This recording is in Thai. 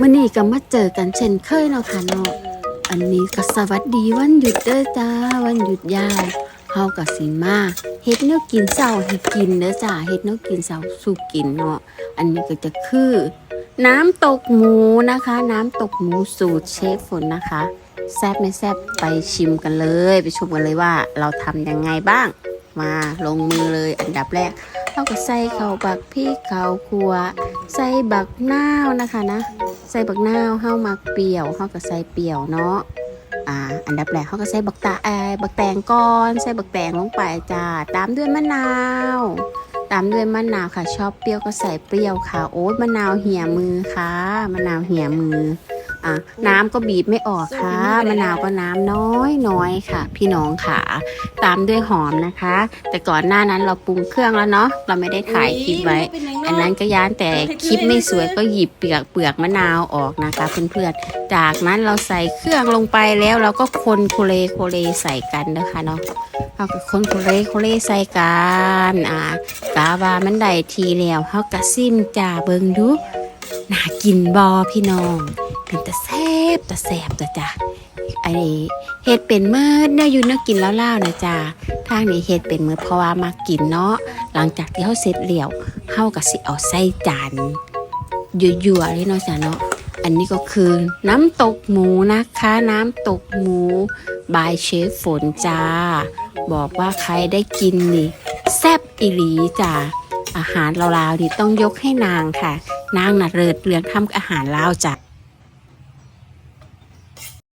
มื่อนี้ก็มาเจอกันเช่นเคยเนาะค่ะเนาะอันนี้ก็สวัสดีวันหยุดเด้อจ้าวันหยุดยาวเฮาก็สิมาเฮ็ดแนวกินเช้าให้กินเด้อจ้าเฮ็ดแนวกินเช้าสู่กินเนาะอันนี้ก็จะคือ น้ำตกหมูนะคะ น้ำตกหมูสูตรเชฟฝนนะคะ แซ่บไม่แซ่บไปชิมกันเลย ไปชมกันเลยว่าเราทำยังไงบ้าง มาลงมือเลยอันดับแรกเราก็ใส่ข้าวบักพริกข้าวคั่ว ใส่บักนาวนะคะนะ ใส่บักนาวเฮามักเปรี้ยวเฮาก็ใส่เปรี้ยวเนาะอ่าอันดับแรกเฮาก็ใส่บักตาเอบักแตงก่อนใส่บักแตงลงไปจ้าตามด้วยมะนาว ตามด้วยมะนาวค่ะ ชอบเปรี้ยวก็ใส่เปรี้ยวค่ะ โอ๊ยมะนาวเหี่ยมือค่ะมะนาวเหี่ยมือ อะน้ำก็บีบไม่ออกค่ะ มะนาวก็น้ำน้อยน้อยค่ะ พี่น้องค่ะ ตามด้วยหอมนะคะ แต่ก่อนหน้านั้นเราปรุงเครื่องแล้วเนาะเราไม่ได้ถ่ายคลิปไว้ อันนั้นก็ย้านแต่คลิปไม่สวยก็หยิบเปลือกเปลือกมะนาวออกนะคะเพื่อนๆจากนั้นเราใส่เครื่องลงไปแล้วเราก็คนโคเลโคเลใส่กันนะคะเนาะเอาก็คนโคเลโคเลใส่กันอ่ากาว่ามันได้ทีแล้วเฮากะซิมจ่าเบิงดูน่ากินบอพี่น้อง เป็นตะแซบแตะแซบตะจ้ะไอเฮ็ดเป็นเมื่อเนื้ออยู่เนื้อกินแล้วล่าๆนะจ้าทางนี้เฮ็ดเป็นเมื่อเพราะว่ามากินเนาะหลังจากที่เขาเสร็จเลี้ยวเฮาก็สิเอาใส่จานยั่วๆเลยเนาะจ้ะเนาะอันนี้ก็คือน้ำตกหมูนะคะ น้ำตกหมูบายเชฟฝนจ้า บอกว่าใครได้กินนี่แซบอีหลีจ้าอาหารลาวๆนี่ต้องยกให้นางค่ะ นางน่ะเริดเรืองทำอาหารลาวจ้ะ